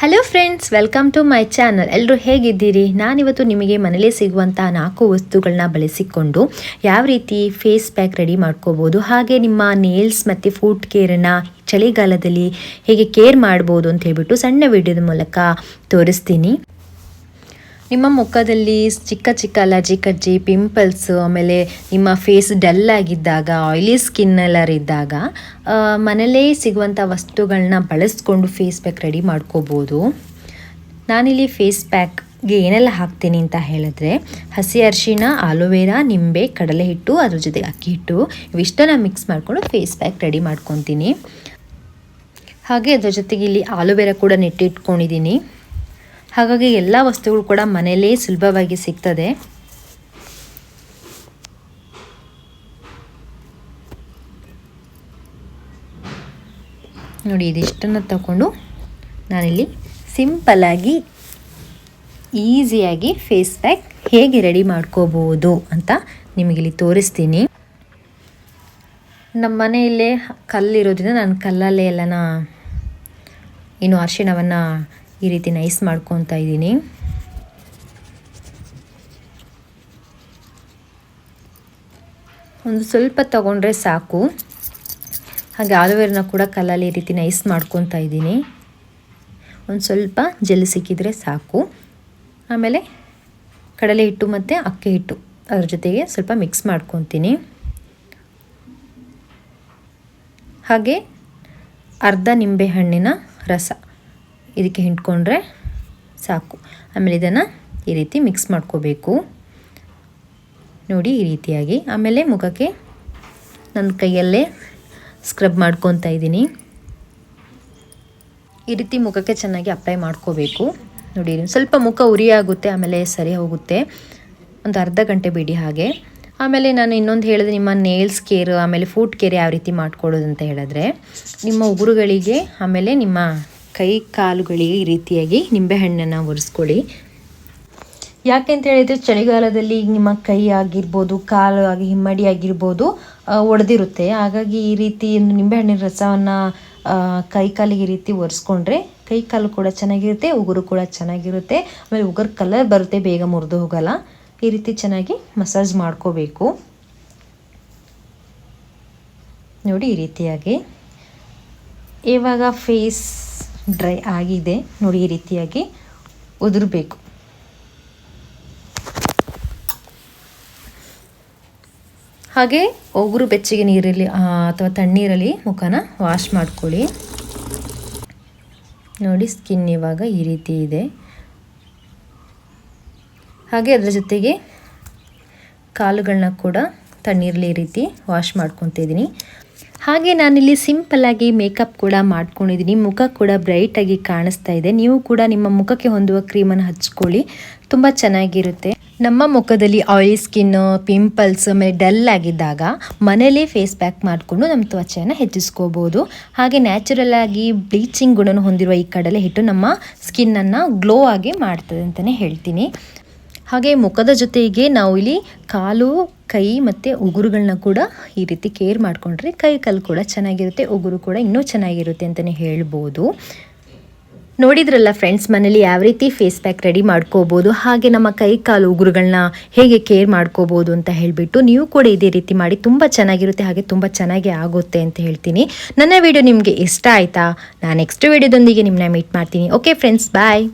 Hello friends welcome to my channel ಎಲ್ಲರೂ ಹೇಗಿದ್ದೀರಿ? ನಾನಿವತ್ತು ನಿಮಗೆ ಮನೇಲೇ ಸಿಗುವಂಥ ನಾಲ್ಕು ವಸ್ತುಗಳನ್ನ ಬಳಸಿಕೊಂಡು ಯಾವ ರೀತಿ ಫೇಸ್ ಪ್ಯಾಕ್ ರೆಡಿ ಮಾಡ್ಕೋಬೋದು, ಹಾಗೆ ನಿಮ್ಮ ನೇಲ್ಸ್ ಮತ್ತು ಫುಡ್ ಕೇರನ್ನು ಚಳಿಗಾಲದಲ್ಲಿ ಹೇಗೆ ಕೇರ್ ಮಾಡ್ಬೋದು ಅಂತ ಹೇಳ್ಬಿಟ್ಟು ಸಣ್ಣ ವಿಡಿಯೋದ ಮೂಲಕ ತೋರಿಸ್ತೀನಿ. ನಿಮ್ಮ ಮುಖದಲ್ಲಿ ಚಿಕ್ಕ ಚಿಕ್ಕ ಅಲರ್ಜಿ ಕಜ್ಜಿ ಪಿಂಪಲ್ಸ್ ಆಮೇಲೆ ನಿಮ್ಮ ಫೇಸ್ ಡಲ್ ಆಗಿದ್ದಾಗ ಆಯಿಲಿ ಸ್ಕಿನ್ ಎಲ್ಲರ್ ಇದ್ದಾಗ ಆ, ಮನೇಲೇ ಸಿಗುವಂಥ ವಸ್ತುಗಳನ್ನ ಬಳಸ್ಕೊಂಡು ಫೇಸ್ ಪ್ಯಾಕ್ ರೆಡಿ ಮಾಡ್ಕೋಬೋದು. ನಾನಿಲ್ಲಿ ಫೇಸ್ ಪ್ಯಾಕ್ಗೆ ಏನೆಲ್ಲ ಹಾಕ್ತೀನಿ ಅಂತ ಹೇಳಿದ್ರೆ ಹಸಿ ಅರಿಶಿಣ ಆಲೋವೆರಾ ನಿಂಬೆ ಕಡಲೆ ಹಿಟ್ಟು ಅದ್ರ ಜೊತೆಗೆ ಅಕ್ಕಿ ಹಿಟ್ಟು ಇವಿಷ್ಟನ್ನು ಮಿಕ್ಸ್ ಮಾಡಿಕೊಂಡು ಫೇಸ್ ಪ್ಯಾಕ್ ರೆಡಿ ಮಾಡ್ಕೊತೀನಿ. ಹಾಗೆ ಅದ್ರ ಜೊತೆಗೆ ಇಲ್ಲಿ ಆಲೋವೆರಾ ಕೂಡ ನೆಟ್ಟಿಟ್ಕೊಂಡಿದ್ದೀನಿ ಹಾಗಾಗಿ ಎಲ್ಲ ವಸ್ತುಗಳು ಕೂಡ ಮನೆಯಲ್ಲೇ ಸುಲಭವಾಗಿ ಸಿಗ್ತದೆ. ನೋಡಿ, ಇದಿಷ್ಟನ್ನು ತಗೊಂಡು ನಾನಿಲ್ಲಿ ಸಿಂಪಲ್ಲಾಗಿ ಈಸಿಯಾಗಿ ಫೇಸ್ ಪ್ಯಾಕ್ ಹೇಗೆ ರೆಡಿ ಮಾಡ್ಕೋಬೋದು ಅಂತ ನಿಮಗಿಲ್ಲಿ ತೋರಿಸ್ತೀನಿ. ನಮ್ಮ ಮನೆಯಲ್ಲೇ ಕಲ್ಲಿರೋದ್ರಿಂದ ನಾನು ಕಲ್ಲಲ್ಲೇ ಎಲ್ಲನ ಏನು ಅರಿಶಿಣವನ್ನು ಈ ರೀತಿ ನೈಸ್ ಮಾಡ್ಕೊತಾ ಇದ್ದೀನಿ. ಒಂದು ಸ್ವಲ್ಪ ತಗೊಂಡ್ರೆ ಸಾಕು. ಹಾಗೆ ಆಲೂವೆರನ ಕೂಡ ಕಲ್ಲಲ್ಲಿ ಈ ರೀತಿ ನೈಸ್ ಮಾಡ್ಕೊತಾ ಇದ್ದೀನಿ. ಒಂದು ಸ್ವಲ್ಪ ಜೆಲ್ ಸಿಕ್ಕಿದ್ರೆ ಸಾಕು. ಆಮೇಲೆ ಕಡಲೆ ಹಿಟ್ಟು ಮತ್ತು ಅಕ್ಕಿ ಹಿಟ್ಟು ಅದ್ರ ಜೊತೆಗೆ ಸ್ವಲ್ಪ ಮಿಕ್ಸ್ ಮಾಡ್ಕೊತೀನಿ. ಹಾಗೆ ಅರ್ಧ ನಿಂಬೆ ಹಣ್ಣಿನ ರಸ. ಇದಕ್ಕೆ ಹಿಂಡ್ಕೊಂಡ್ರೆ ಸಾಕು. ಆಮೇಲೆ ಇದನ್ನು ಈ ರೀತಿ ಮಿಕ್ಸ್ ಮಾಡ್ಕೋಬೇಕು. ನೋಡಿ ಈ ರೀತಿಯಾಗಿ. ಆಮೇಲೆ ಮುಖಕ್ಕೆ ನನ್ನ ಕೈಯಲ್ಲೇ ಸ್ಕ್ರಬ್ ಮಾಡ್ಕೊತಾ ಇದ್ದೀನಿ. ಈ ರೀತಿ ಮುಖಕ್ಕೆ ಚೆನ್ನಾಗಿ ಅಪ್ಲೈ ಮಾಡ್ಕೋಬೇಕು. ನೋಡಿ, ಸ್ವಲ್ಪ ಮುಖ ಉರಿ ಆಗುತ್ತೆ, ಆಮೇಲೆ ಸರಿ ಹೋಗುತ್ತೆ. ಒಂದು ಅರ್ಧ ಗಂಟೆ ಬಿಡಿ ಹಾಗೆ. ಆಮೇಲೆ ನಾನು ಇನ್ನೊಂದು ಹೇಳಿದೆ, ನಿಮ್ಮ ನೇಲ್ಸ್ ಕೇರ್ ಆಮೇಲೆ ಫೂಟ್ ಕೇರ್ ಯಾವ ರೀತಿ ಮಾಡ್ಕೊಳ್ಳೋದು ಅಂತ ಹೇಳಿದ್ರೆ, ನಿಮ್ಮ ಉಗುರುಗಳಿಗೆ, ಆಮೇಲೆ ನಿಮ್ಮ ಕೈ ಕಾಲುಗಳಿಗೆ ಈ ರೀತಿಯಾಗಿ ನಿಂಬೆಹಣ್ಣನ್ನು ಒರೆಸ್ಕೊಳ್ಳಿ. ಯಾಕೆ ಅಂತ ಹೇಳಿದರೆ ಚಳಿಗಾಲದಲ್ಲಿ ನಿಮ್ಮ ಕೈ ಆಗಿರ್ಬೋದು, ಕಾಲು ಆಗಿ ಹಿಮ್ಮಡಿ ಆಗಿರ್ಬೋದು ಒಡೆದಿರುತ್ತೆ. ಹಾಗಾಗಿ ಈ ರೀತಿ ಒಂದು ನಿಂಬೆಹಣ್ಣಿನ ರಸವನ್ನು ಕೈ ಕಾಲಿಗೆ ಈ ರೀತಿ ಒರೆಸ್ಕೊಂಡ್ರೆ ಕೈ ಕಾಲು ಕೂಡ ಚೆನ್ನಾಗಿರುತ್ತೆ, ಉಗುರು ಕೂಡ ಚೆನ್ನಾಗಿರುತ್ತೆ. ಆಮೇಲೆ ಉಗುರು ಕಲರ್ ಬರುತ್ತೆ, ಬೇಗ ಮುರಿದು ಹೋಗಲ್ಲ. ಈ ರೀತಿ ಚೆನ್ನಾಗಿ ಮಸಾಜ್ ಮಾಡ್ಕೋಬೇಕು. ನೋಡಿ ಈ ರೀತಿಯಾಗಿ. ಇವಾಗ ಫೇಸ್ ಡ್ರೈ ಆಗಿದೆ. ನೋಡಿ ಈ ರೀತಿಯಾಗಿ ಉದುರಬೇಕು. ಹಾಗೆ ಉಗುರು ಬೆಚ್ಚಗೆ ನೀರಲ್ಲಿ ಅಥವಾ ತಣ್ಣೀರಲ್ಲಿ ಮುಖನ ವಾಶ್ ಮಾಡ್ಕೊಳ್ಳಿ. ನೋಡಿ ಸ್ಕಿನ್ ಇವಾಗ ಈ ರೀತಿ ಇದೆ. ಹಾಗೆ ಅದರ ಜೊತೆಗೆ ಕಾಲುಗಳನ್ನ ಕೂಡ ತಣ್ಣೀರಲ್ಲಿ ರೀತಿ ವಾಶ್ ಮಾಡ್ಕೊತಿದ್ದೀನಿ. ಹಾಗೆ ನಾನಿಲ್ಲಿ ಸಿಂಪಲ್ಲಾಗಿ ಮೇಕಪ್ ಕೂಡ ಮಾಡ್ಕೊಂಡಿದ್ದೀನಿ. ಮುಖ ಕೂಡ ಬ್ರೈಟಾಗಿ ಕಾಣಿಸ್ತಾ ಇದೆ. ನೀವು ಕೂಡ ನಿಮ್ಮ ಮುಖಕ್ಕೆ ಹೊಂದುವ ಕ್ರೀಮನ್ನು ಹಚ್ಕೊಳ್ಳಿ. ತುಂಬ ಚೆನ್ನಾಗಿರುತ್ತೆ. ನಮ್ಮ ಮುಖದಲ್ಲಿ ಆಯಿಲ್ ಸ್ಕಿನ್ ಪಿಂಪಲ್ಸ್ ಆಮೇಲೆ ಡಲ್ ಆಗಿದ್ದಾಗ ಮನೇಲೇ ಫೇಸ್ ಪ್ಯಾಕ್ ಮಾಡಿಕೊಂಡು ನಮ್ಮ ತ್ವಚೆಯನ್ನು ಹೆಚ್ಚಿಸ್ಕೋಬೋದು. ಹಾಗೆ ನ್ಯಾಚುರಲ್ ಆಗಿ ಬ್ಲೀಚಿಂಗ್ ಗುಣನ ಹೊಂದಿರುವ ಈ ಕಡಲೆ ಹಿಟ್ಟು ನಮ್ಮ ಸ್ಕಿನ್ನನ್ನು ಗ್ಲೋ ಆಗಿ ಮಾಡ್ತದೆ ಅಂತಲೇ ಹೇಳ್ತೀನಿ. ಹಾಗೆ ಮುಖದ ಜೊತೆಗೆ ನಾವು ಇಲ್ಲಿ ಕಾಲು, ಕೈ ಮತ್ತು ಉಗುರುಗಳನ್ನ ಕೂಡ ಈ ರೀತಿ ಕೇರ್ ಮಾಡಿಕೊಂಡ್ರೆ ಕೈ ಕಾಲು ಕೂಡ ಚೆನ್ನಾಗಿರುತ್ತೆ, ಉಗುರು ಕೂಡ ಇನ್ನೂ ಚೆನ್ನಾಗಿರುತ್ತೆ ಅಂತಲೇ ಹೇಳ್ಬೋದು. ನೋಡಿದ್ರಲ್ಲ ಫ್ರೆಂಡ್ಸ್ ಮನೇಲಿ ಯಾವ ರೀತಿ ಫೇಸ್ ಪ್ಯಾಕ್ ರೆಡಿ ಮಾಡ್ಕೋಬೋದು, ಹಾಗೆ ನಮ್ಮ ಕೈ ಕಾಲು ಉಗುರುಗಳನ್ನ ಹೇಗೆ ಕೇರ್ ಮಾಡ್ಕೋಬೋದು ಅಂತ ಹೇಳಿಬಿಟ್ಟು ನೀವು ಕೂಡ ಇದೇ ರೀತಿ ಮಾಡಿ ತುಂಬ ಚೆನ್ನಾಗಿರುತ್ತೆ, ಹಾಗೆ ತುಂಬ ಚೆನ್ನಾಗಿ ಆಗುತ್ತೆ ಅಂತ ಹೇಳ್ತೀನಿ. ನನ್ನ ವಿಡಿಯೋ ನಿಮಗೆ ಇಷ್ಟ ಆಯಿತಾ? ನಾನು ನೆಕ್ಸ್ಟ್ ವಿಡಿಯೋದೊಂದಿಗೆ ನಿಮ್ಮನ್ನ ಮೀಟ್ ಮಾಡ್ತೀನಿ. Okay friends bye